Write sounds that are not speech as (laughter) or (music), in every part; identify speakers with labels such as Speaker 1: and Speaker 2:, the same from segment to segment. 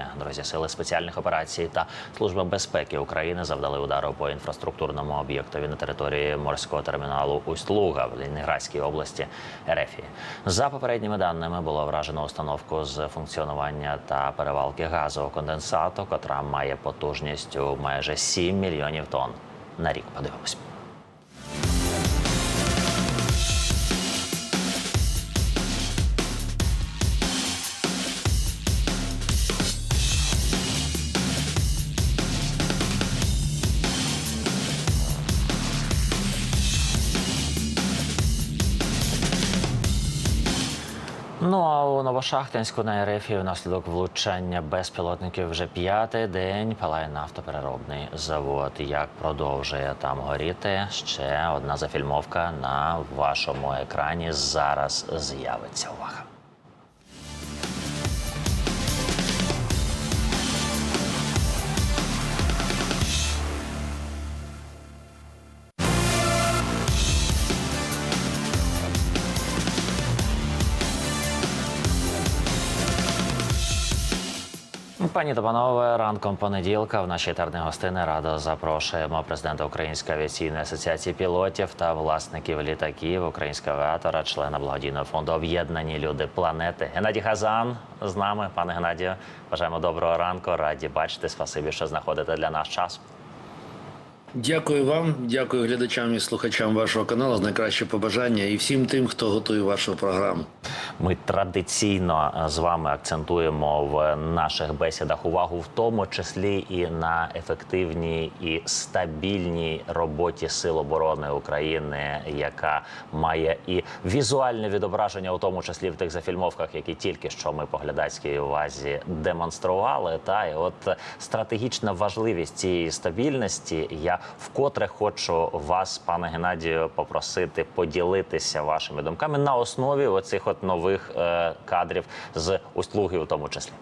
Speaker 1: Сьогодні друзі сили спеціальних операцій та служба безпеки України завдали удару по інфраструктурному об'єктові на території морського терміналу Усть-Луга в Ленінградській області РФ. За попередніми даними було вражено установку з функціонування та перевалки газового конденсату, котра має потужність у майже 7 мільйонів тонн на рік. Подивимось. Новошахтинську на РФ внаслідок влучання безпілотників вже п'ятий день палає нафтопереробний завод. Як продовжує там горіти? Ще одна зафільмовка на вашому екрані зараз з'явиться. Увага! Пані та панове, ранком понеділка в нашій етерні гостини радо запрошуємо президента Української авіаційної асоціації пілотів та власників літаків, українського авіатора, члена благодійного фонду Об'єднані люди планети. Геннадій Газан з нами. Пане Геннадію, бажаємо доброго ранку. Раді бачити. Спасибі, що знаходите для нас час.
Speaker 2: Дякую вам, дякую глядачам і слухачам вашого каналу з найкраще побажання і всім тим, хто готує вашу програму.
Speaker 1: Ми традиційно е, з вами акцентуємо в наших бесідах увагу, в тому числі і на ефективній і стабільній роботі Сил оборони України, яка має і візуальне відображення, у тому числі в тих зафільмовках, які тільки що ми по глядацькій увазі демонстрували. Та і от стратегічна важливість цієї стабільності. Я вкотре хочу вас, пане Геннадію, попросити поділитися вашими думками на основі оцих от нових е, кадрів з услуги, у тому числі.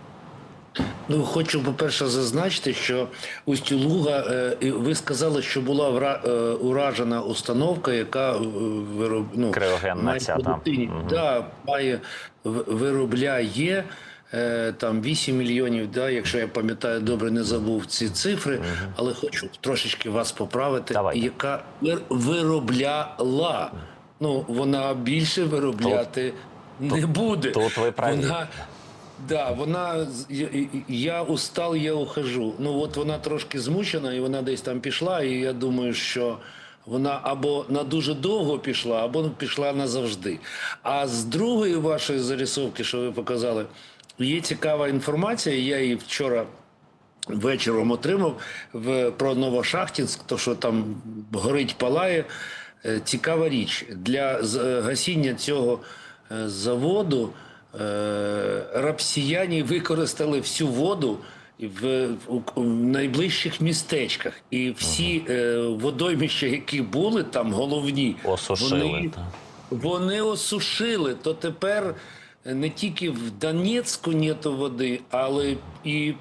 Speaker 2: Ну, хочу, по-перше, зазначити, що Устюлуга, е, ви сказали, що була е, уражена установка, яка вироб, ну,
Speaker 1: Криогенна
Speaker 2: має
Speaker 1: ця, там.
Speaker 2: да, має виробляє. Там 8 мільйонів, да, якщо я пам'ятаю добре, не забув ці цифри, але хочу трошечки вас поправити,
Speaker 1: Давайте.
Speaker 2: яка вир- виробляла. Ну, вона більше виробляти не буде.
Speaker 1: тут ви праві.
Speaker 2: Вона, Да, вона я, я устал, я ухожу. Ну от вона трошки змучена, і вона десь там пішла. І я думаю, що вона або на дуже довго пішла, або пішла назавжди. А з другої вашої зарисовки, що ви показали, є цікава інформація. Я її вчора вечором отримав в про Новошахтінськ, то що там горить палає. Е, Цікава річ для е, гасіння цього е, заводу. е, Рапсіяні використали всю воду в, в, в найближчих містечках, і всі е, водоймища, які були там, головні,
Speaker 1: Осушили,
Speaker 2: вони, вони осушили. То тепер не тільки в Донецьку нету води, але і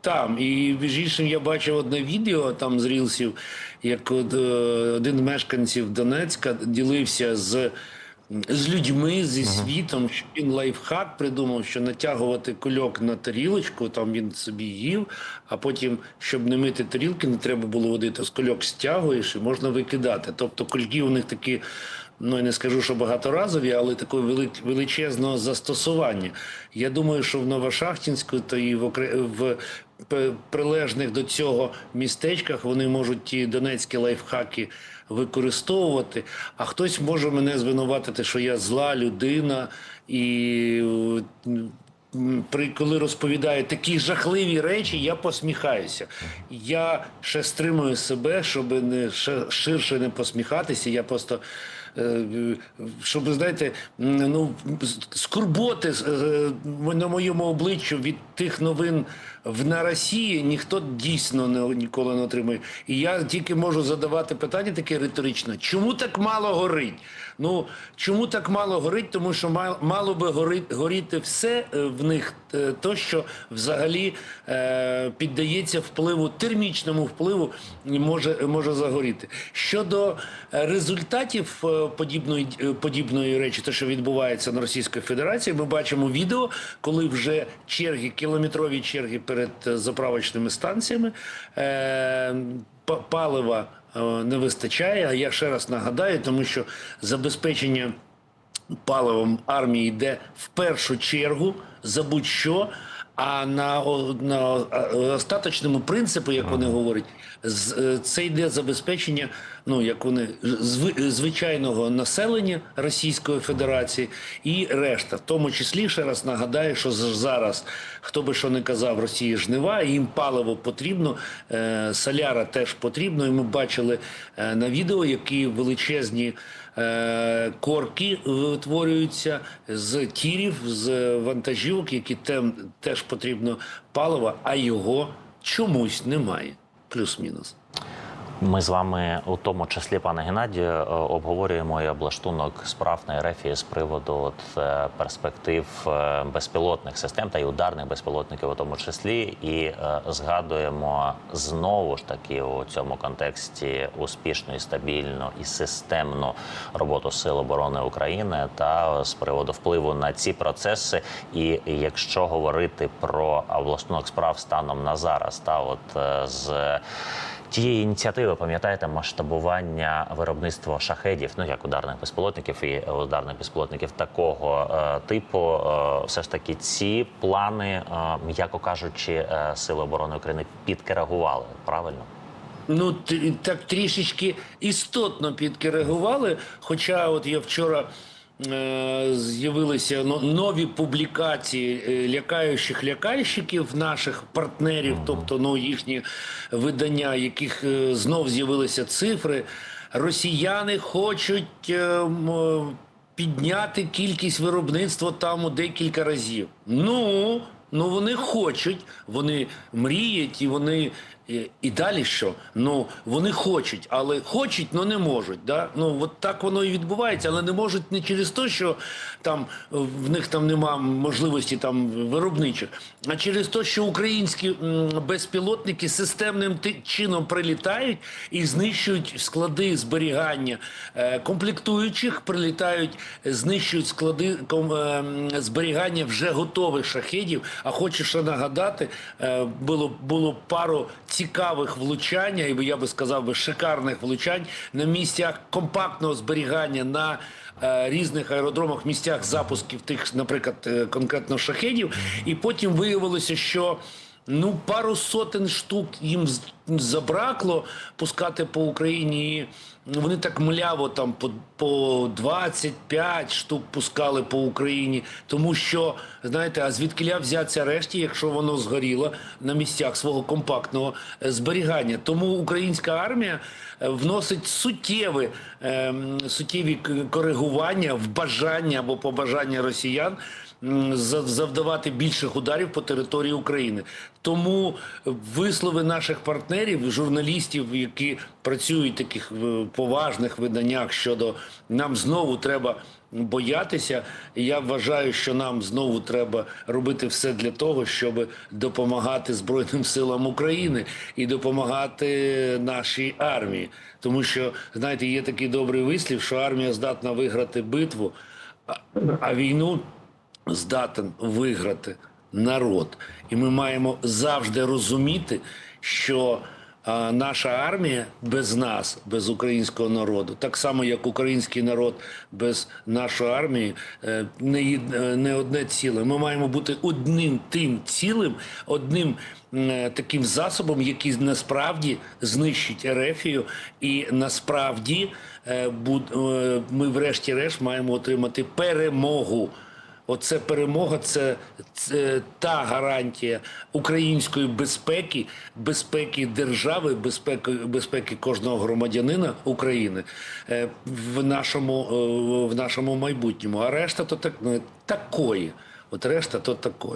Speaker 2: там. І між іншим я бачив одне відео там з рілсів, як один з мешканців Донецька ділився з. З людьми зі світом, що він лайфхак придумав, що натягувати кульок на тарілочку, там він собі їв, а потім, щоб не мити тарілки, не треба було водити, з кульок стягуєш і можна викидати. Тобто кульки у них такі, ну я не скажу, що багаторазові, але такого вели- величезного застосування. Я думаю, що в Новошахтінську та і в, окре- в прилежних до цього містечках вони можуть ті донецькі лайфхаки використовувати. А хтось може мене звинуватити, що я зла людина, і при коли розповідаю такі жахливі речі, я посміхаюся. Я ще стримую себе, щоб не ще ширше не посміхатися. Я просто. е, Щоб знаєте, ну скорботи е, на моєму обличчю від тих новин в на Росії ніхто дійсно не ніколи не отримує. І я тільки можу задавати питання таке риторичне: чому так мало горить? Ну чому так мало горить? Тому що мал- мало би горить, горіти все е, в них, е, то що взагалі е, піддається впливу, термічному впливу може, може загоріти. Щодо е, результатів подібної, подібної речі, те, що відбувається на Російській Федерації, ми бачимо відео, коли вже черги, кілометрові черги перед заправочними станціями. Е, палива е, не вистачає. А я ще раз нагадаю, тому що забезпечення паливом армії йде в першу чергу за будь-що. А на, на остаточному принципу, як вони говорять, е, це йде забезпечення, ну як вони звичайного населення Російської Федерації і решта. В тому числі ще раз нагадаю, що зараз хто би що не казав, Росії жнива, їм паливо потрібно, е, соляра теж потрібно. І ми бачили е, на відео, які величезні. Е, корки витворюються з тірів, з вантажівок, які тем, теж потрібно паливо, а його чомусь немає. Плюс-мінус.
Speaker 1: Ми з вами у тому числі, пане Геннадію, е, обговорюємо і облаштунок справ на РФ з приводу от, е, перспектив е, безпілотних систем та й ударних безпілотників, у тому числі, і е, згадуємо знову ж таки у цьому контексті успішну і стабільну і системну роботу Сил оборони України та з приводу впливу на ці процеси. І якщо говорити про облаштунок справ станом на зараз, та от з Тієї ініціативи, пам'ятаєте, масштабування виробництва шахедів, ну як ударних безпілотників і ударних безпілотників такого е, типу, е, все ж таки ці плани, е, м'яко кажучи, е, сили оборони України підкоригували, правильно?
Speaker 2: Ну, так трішечки істотно підкоригували. Хоча, от я вчора е, з'явилися нові публікації е, лякаючих лякальщиків наших партнерів, тобто ну, їхні видання, яких е, знов з'явилися цифри. Росіяни хочуть. е, Підняти кількість виробництва там у декілька разів. Ну, ну вони хочуть, вони мріють і вони і, і далі що? Ну вони хочуть, але хочуть, але не можуть. Да? Ну от так воно і відбувається, але не можуть не через те, що там в них там нема можливості там виробничих, а через те, що українські безпілотники системним чином прилітають і знищують склади зберігання е, комплектуючих, прилітають, знищують склади е, зберігання вже готових шахедів. А хочу ще нагадати, е, було було пару цікавих влучань, і я би сказав би шикарних влучань на місцях компактного зберігання на е, різних аеродромах, місцях запусків тих, наприклад, е, конкретно шахедів. І потім виявилося, що ну пару сотень штук їм забракло пускати по Україні. І вони так мляво там по, по 25 штук пускали по Україні, тому що знаєте, а звідкиля взяться решті, якщо воно згоріло на місцях свого компактного е, зберігання. Тому українська армія е, вносить суттєві, ем, суттєві к- коригування в бажання або побажання росіян завдавати більших ударів по території України. Тому вислови наших партнерів, журналістів, які працюють в таких поважних виданнях щодо нам знову треба боятися. Я вважаю, що нам знову треба робити все для того, щоб допомагати Збройним силам України і допомагати нашій армії. Тому що, знаєте, є такий добрий вислів, що армія здатна виграти битву, а війну здатен виграти народ. І ми маємо завжди розуміти, що наша армія без нас, без українського народу, так само як український народ без нашої армії, е, не, е, не одне ціле. Ми маємо бути одним тим цілим, одним е, таким засобом, який насправді знищить Ерефію, і насправді ми, врешті-решт, маємо отримати перемогу. Оце перемога, це, це та гарантія української безпеки, безпеки держави, безпеки, безпеки кожного громадянина України е, в нашому, е, в нашому майбутньому. А решта то так, ну, такої. От решта то таке.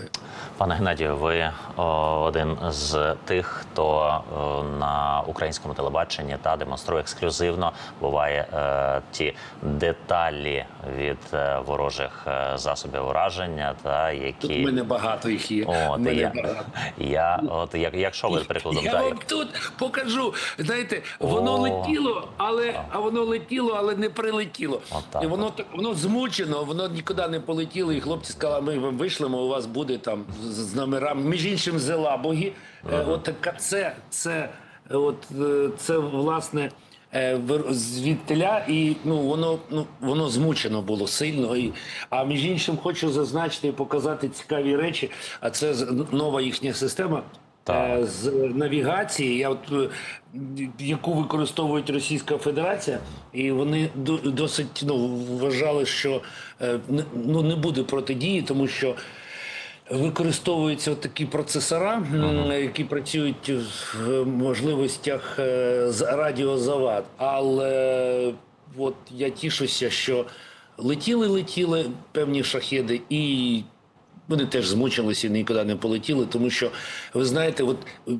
Speaker 1: Пане Геннадію, ви о, один з тих, хто о, на українському телебаченні та демонструє ексклюзивно. Буває е, ті деталі від е, ворожих е, засобів ураження, та які
Speaker 2: Тут в мене багато їх є.
Speaker 1: От,
Speaker 2: В мене
Speaker 1: я,
Speaker 2: багато.
Speaker 1: я, от як, якщо ви прикладом
Speaker 2: Я
Speaker 1: далі.
Speaker 2: вам тут покажу. Знаєте, воно
Speaker 1: О.
Speaker 2: летіло, але а воно летіло, але не прилетіло.
Speaker 1: Отак
Speaker 2: і воно так воно змучено, воно нікуди не полетіло. І хлопці сказали, ми вам вийшлимо, у вас буде там з, номерами. Між іншим, зелабоги. Ага. Е, От така це, це, от е, це власне. е, Звідтиля, і ну воно ну воно змучено було сильно. І, а між іншим, хочу зазначити і показати цікаві речі. А це нова їхня система
Speaker 1: Так.
Speaker 2: е, з навігації, я от, е, яку використовує Російська Федерація, і вони до- досить ну, вважали, що е, не- ну, не буде протидії, тому що. Використовуються такі процесора, м, які працюють в можливостях з радіозавад. Але от я тішуся, що летіли, летіли певні шахеди, і вони теж змучилися і нікуди не полетіли, тому що ви знаєте, от е,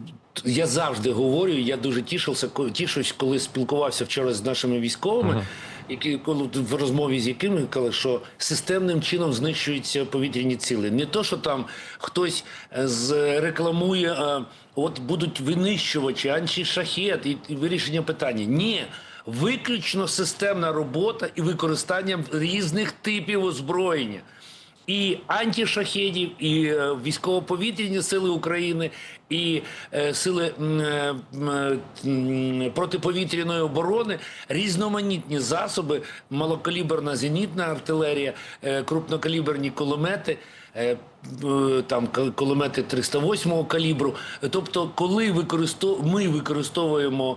Speaker 2: я завжди говорю, я дуже тішився, тішусь, коли спілкувався вчора з нашими військовими, які коли в розмові з якими казали, що системним чином знищуються повітряні ціли. Не то, що там хтось е, з рекламує, е, от будуть винищувачі, антишахет і, і вирішення питання. Ні. Виключно системна робота і використання різних типів озброєння і антишахедів, і е, військово-повітряні сили України, і е, сили е, протиповітряної оборони, різноманітні засоби, малокаліберна зенітна артилерія, крупнокаліберні кулемети. Там кулемети 308 калібру. Тобто, коли використов... ми використовуємо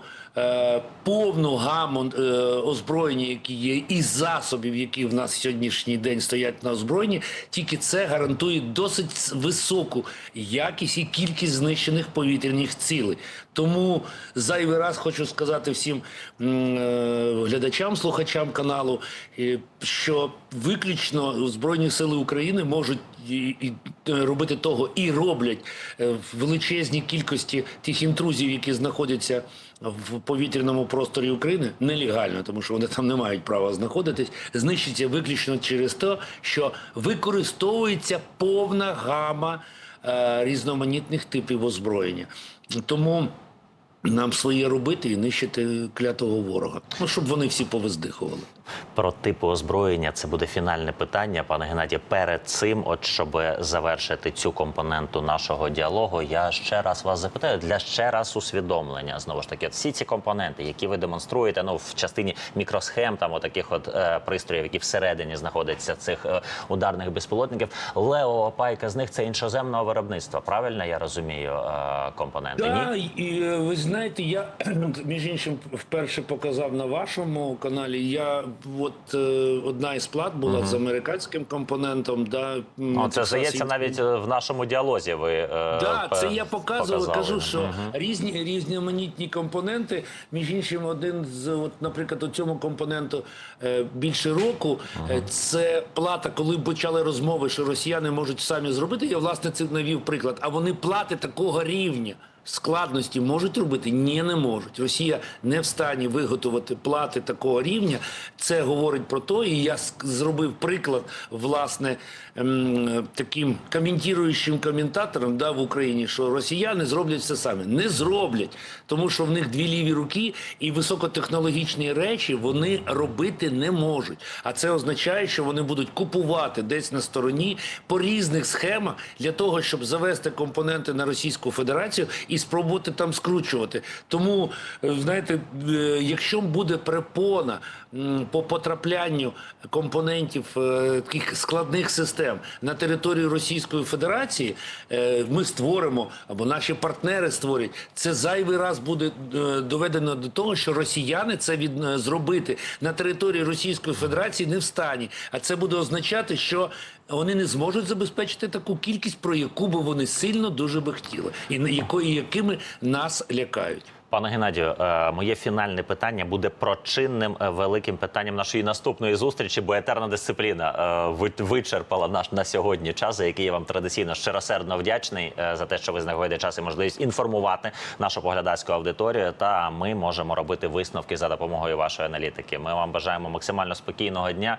Speaker 2: повну гаму е, озброєння, які є, і засобів, які в нас сьогоднішній день стоять на озброєнні, тільки це гарантує досить високу якість і кількість знищених повітряних цілей. Тому зайвий раз хочу сказати всім е, глядачам, слухачам каналу, е, що виключно Збройні сили України можуть і, е, робити того і роблять е, в величезній кількості тих інтрузів, які знаходяться в повітряному просторі України нелегально, тому що вони там не мають права знаходитись, знищиться виключно через те, що використовується повна гама е, різноманітних типів озброєння. Тому нам своє робити і нищити клятого ворога. Ну щоб вони всі повиздихували.
Speaker 1: Про типи озброєння це буде фінальне питання, пане Геннадію. Перед цим, от щоб завершити цю компоненту нашого діалогу, я ще раз вас запитаю для ще раз усвідомлення. Знову ж таки, всі ці компоненти, які ви демонструєте, ну в частині мікросхем, там отаких от е, пристроїв, які всередині знаходяться цих е, ударних безпілотників. Лео пайка з них це іншоземного виробництва. Правильно я розумію е, компоненти?
Speaker 2: Да,
Speaker 1: Ні?
Speaker 2: і е, ви знаєте, я (clears throat) між іншим вперше показав на вашому каналі. Я от е, одна із плат була з американським компонентом. Да,
Speaker 1: О, це здається навіть е, в нашому діалозі. Ви е,
Speaker 2: Да, це я показував.
Speaker 1: показали.
Speaker 2: Кажу, що різні різноманітні компоненти. Між іншим, один з от, наприклад, у цьому компоненту е, більше року. Е, це плата, коли почали розмови, що росіяни можуть самі зробити. Я власне це навів приклад. А вони плати такого рівня. Складності можуть робити? Ні, не можуть. Росія не в стані виготовити плати такого рівня. Це говорить про те, і я зробив приклад власне ем, таким коментуючим коментатором да, в Україні, що росіяни зроблять все самі. Не зроблять, тому що в них дві ліві руки і високотехнологічні речі вони робити не можуть. А це означає, що вони будуть купувати десь на стороні по різних схемах для того, щоб завести компоненти на Російську Федерацію і спробувати там скручувати. Тому е, знаєте, е, якщо буде перепона по потраплянню компонентів е, таких складних систем на територію Російської Федерації, ми створимо або наші партнери створять. Це зайвий раз буде доведено до того, що росіяни це від зробити на території Російської Федерації не в стані. А це буде означати, що вони не зможуть забезпечити таку кількість, про яку би вони сильно дуже би хотіли, і якої якими нас лякають.
Speaker 1: Пане Геннадію, е, моє фінальне питання буде прочинним е, великим питанням нашої наступної зустрічі, бо етерна дисципліна е, вичерпала наш на сьогодні час, за який я вам традиційно щиросердно вдячний за те, що ви знаходите час і можливість інформувати нашу поглядацьку аудиторію. Та ми можемо робити висновки за допомогою вашої аналітики. Ми вам бажаємо максимально спокійного дня